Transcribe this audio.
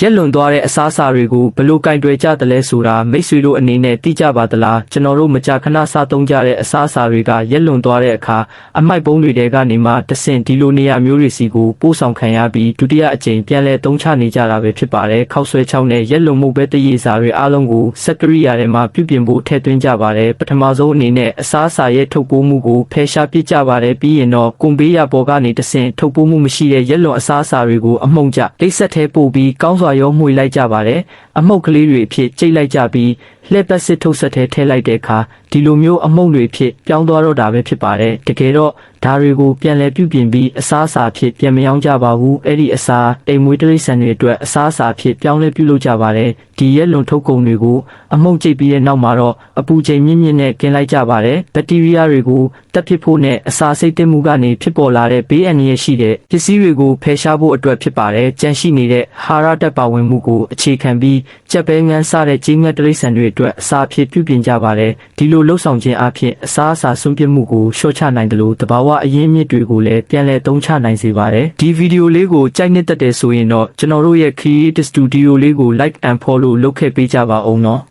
ရက်လွန်သွားတဲ့အစားအစာတွေကိုဘယ်လို့ကင်တွယ်ကြတယ်လဲဆိုတာမိတ်ဆွေတို့အနေနဲ့သိကြပါသလားကျွန်တော်တို့မကြာခဏစားသုံးကြတဲ့အစားအစာတွေကရက်လွန်သွားတဲ့အခါအမိုက်ပုံးတွေတဲကနေမှတဆင့်ဒီလိုနေရာမျိုးတွေစီကိုပို့ဆောင်ခံရပြီးဒုတိယအကြိမ်ပြန်လဲသုံးချနေကြတာပဲဖြစ်ပါတယ်ခောက်ဆွဲချောင်းနဲ့ရက်လွန်မှုပဲတရေစာတွေအားလုံးကိုစက်ကရိယာထဲမှာပြုပြင်ဖို့ထည့်သွင်းကြပါတယ်ပထမဆုံးအနေနဲ့အစားအစာရဲ့ထုတ်ပိုးမှုကိုဖယ်ရှားပစ်ကြပါတယ်ပြီးရင်တော့ကွန်ဘေးရပေါ်ကနေတဆင့်ထုတ်ပိုးမှုမရှိတဲ့ရက်လွန်အစားအစာတွေကိုအမှုန့်ကျတိတ်ဆက်ထဲပို့ပြီးကောင်းစွာရောမှွေလိုက်ကြပါတယ်အမှုန့်ကလေးတွေအဖြစ်ကျိတ်လိုက်ကြပြီး လှည့်ပတ်စစ်ထုတ်ဆက်ထဲထည့်လိုက်တဲ့အခါဒီလိုမျိုးအမှုန့်တွေဖြစ်ပြောင်းသွားတော့တာပဲဖြစ်ပါတယ်တကယ်တော့ဒါတွေကိုပြန်လည်ပြုပြင်ပြီးအစားအစာဖြစ်ပြန်မယောင်းကြပါဘူးအဲ့ဒီအစားတိမ်မွေးတိရစ္ဆာန်တွေအတွက်အစားအစာဖြစ်ပြောင်းလဲပြုလုပ်ကြပါတယ်ဒီရက်လွန်ထုတ်ကုန်တွေကိုအမှုန့်ကျိတ်ပြီးတဲ့နောက်မှာတော့အပူချိန်မြင့်မြင့်နဲ့กินလိုက်ကြပါတယ်ဘက်တီးရီးယားတွေကိုတက်ဖြစ်ဖို့နဲ့အစာစိတ်တက်မှုကနေဖြစ်ပေါ်လာတဲ့ဘေးအန္တရာယ်ရှိတဲ့ပစ္စည်းတွေကိုဖယ်ရှားဖို့အတွက်ဖြစ်ပါတယ်ကြန့်ရှိနေတဲ့ဟာရတက်ပါဝင်မှုကိုအခြေခံပြီး ကြက်ပဲငန်းစားတဲ့ကြီးငတ်တိရစ္ဆာန်တွေအတွက်အစာဖြစ်ပြုပြင်ကြပါတယ်ဒီလိုလှုပ်ဆောင်ခြင်းအဖြစ်အစာအစာဆွန့်ပစ်မှုကိုလျှော့ချနိုင်တယ်လို့တဘာဝအရင်းအမြစ်တွေကိုလည်းပြန်လည်သုံးချနိုင်စေပါတယ်ဒီဗီဒီယိုလေးကိုကြိုက်နှစ်သက်တယ်ဆိုရင်တော့ကျွန်တော်တို့ရဲ့ Creative Studio လေးကို like and follow လုပ်ခဲ့ပေးကြပါအောင်နော်